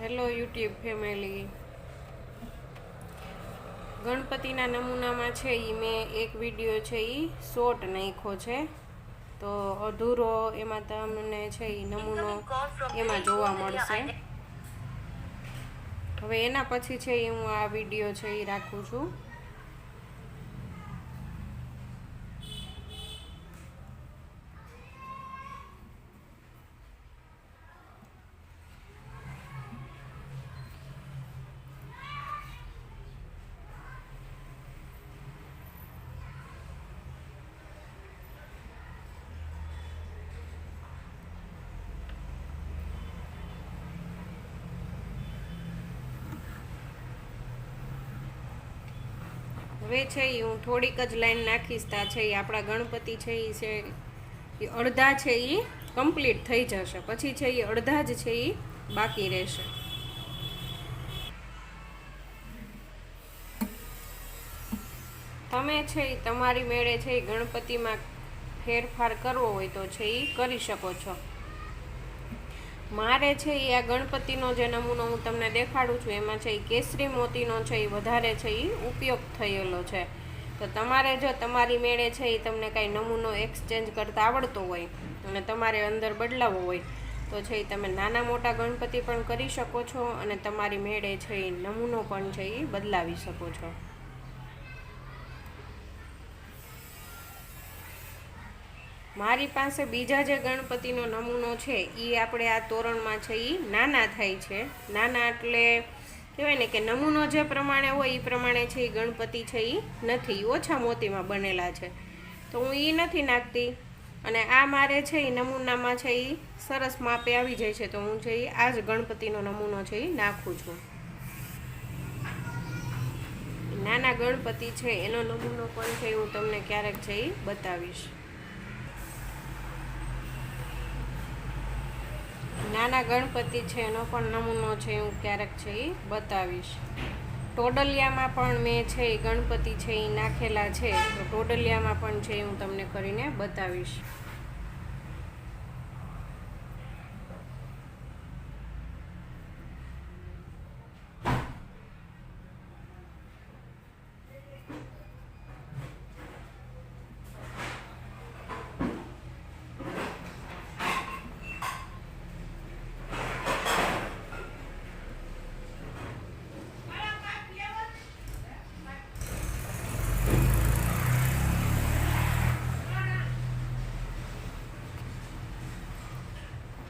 Hello YouTube family ગણપતિના નમૂનામાં છે એ મેં એક વીડિયો છે એ શોર્ટ નાખ્યો છે. તો અધૂરો એમાં તમને છે એ નમૂનો એમાં જોવા મળશે. હવે એના પછી છે એ હું આ વીડિયો છે એ રાખું છું. હવે છે એ હું થોડીક જ લાઈન નાખીશ તા છે એ આપણા ગણપતિ છે એ છે એ અડધા છે એ કમ્પ્લીટ થઈ જશે પછી છે એ અડધા જ છે એ બાકી રહેશે તમે છે એ તમારી મેળે છે એ ગણપતિમાં ફેરફાર કરવો હોય તો છે એ કરી શકો છો મારે છે એ આ ગણપતિનો જે નમૂનો હું તમને દેખાડું છું, એમાં છે એ કેસરી મોતીનો છે એ વધારે છે એ ઉપયોગ થયેલો છે. તો તમારે જો તમારી મેળે છે એ તમને કાંઈ નમૂનો એક્સચેન્જ કરતા આવડતો હોય અને તમારે અંદર બદલાવવો હોય, તો છે એ તમે નાના મોટા ગણપતિ પણ કરી શકો છો અને તમારી મેળે છે એ નમૂનો પણ છે એ બદલાવી શકો છો. મારી પાસે બીજા જે ગણપતિનો નમૂનો છે એ આપણે આ તોરણમાં છે એ નાના થાય છે. નાના એટલે કહેવાય ને કે નમૂનો જે પ્રમાણે હોય એ પ્રમાણે છે એ ગણપતિ છે એ નથી. ઓછા મોતીમાં બનેલા છે. તો હું એ નથી નાખતી. અને આ મારે છે એ નમૂનામાં છે એ સરસ માપે આવી જાય છે. તો હું છે એ આ જ ગણપતિનો નમૂનો છે એ નાખું છું. નાના ગણપતિ છે, એનો નમૂનો પણ છે, હું તમને ક્યારેક છે એ બતાવીશ. નાના ગણપતિ છે, એનો પણ નમૂનો છે હું ક્યારેક છે એ બતાવીશ. ટોડલિયામાં પણ મેં છે એ ગણપતિ છે એ નાખેલા છે, તો ટોડલિયામાં પણ છે હું તમને કરીને બતાવીશ.